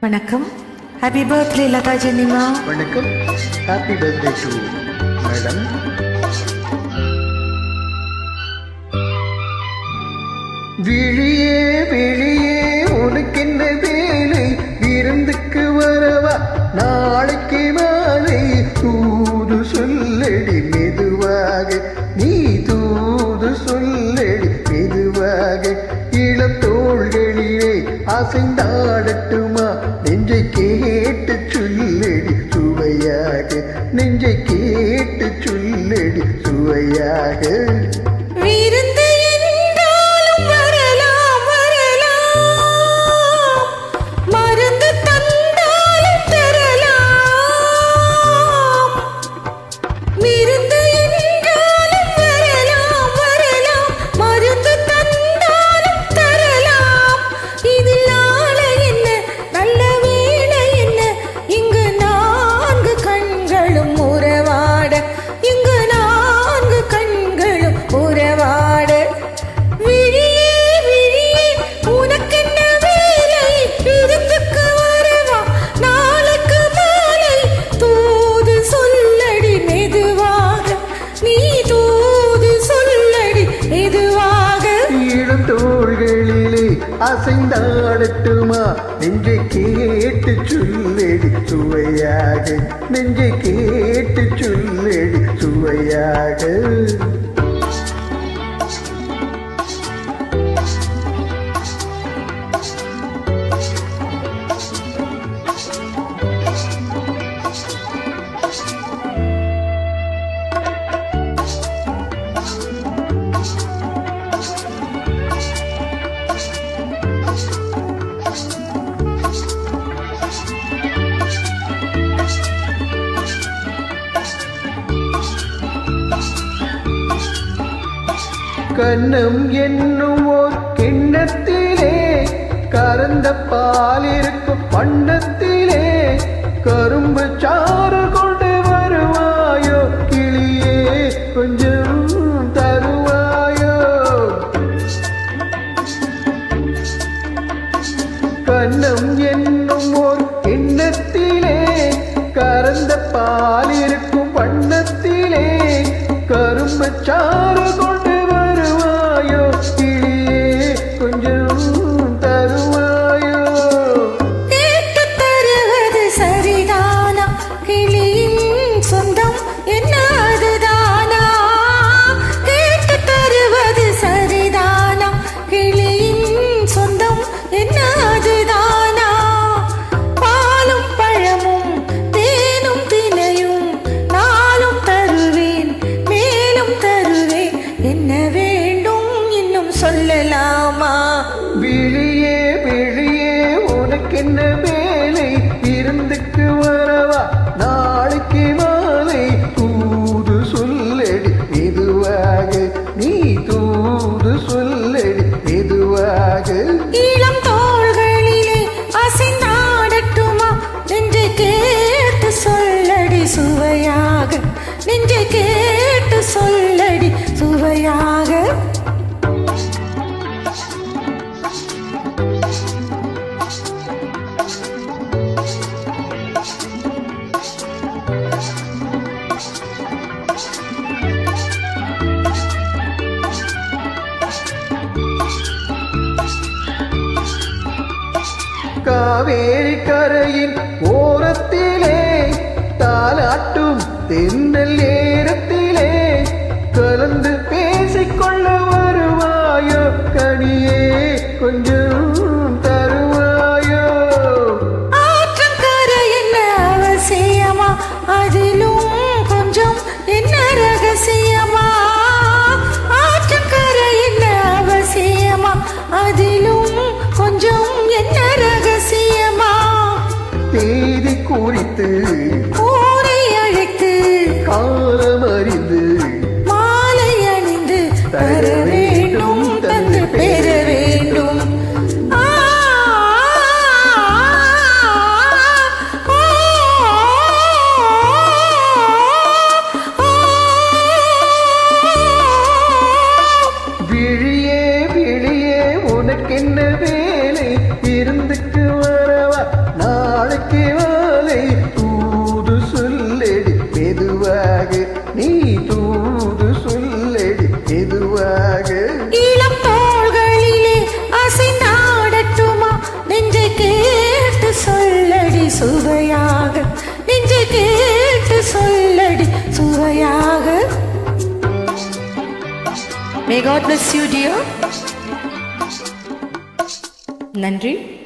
வணக்கம். Happy birthday Latha ஜென்னிமா வணக்கம். Happy birthday to madam விழியே விழியே உனக்கு என்ன வேலை? விருந்துக்கு வரவா? நாளைக்கு மாலை. தூது சொல்லடி மெதுவாக. நீ கேட்டு சொல்லடி சுவையாக. நெஞ்சை அசைந்தாடட்டுமா நெஞ்சை கேட்டு சொல்லடி சுவையாக. நெஞ்சை கேட்டு சொல்லடி சுவையாக. கண்ணம் என்னும் ஓர் கிண்ணத்திலே கறந்த பால் இருக்கும் வண்ணத்திலே கரும்பு சாறு கொண்டு வருவாயோ கிளியே கொஞ்சம் தருவாயோ? கண்ணம் என்னும் ஓர் கிண்ணத்திலே கறந்த பால் இருக்கும் வண்ணத்திலே கரும்பு சாறு மெதுவாக இளம் காவேரி கரையின் ஓரத்திலே தாலாட்டும் தென்னல் ஏரத்திலே கலந்து பேசிக்கொள்ள வருவாயோ? கனியே கொஞ்சம் தருவாயோ? ஆற்றங்கரை என்ன அவசியமா? அதிலும் சுவையாக. நெஞ்சு கேட்டு சொல்லடி சுவையாக. May God நன்றி.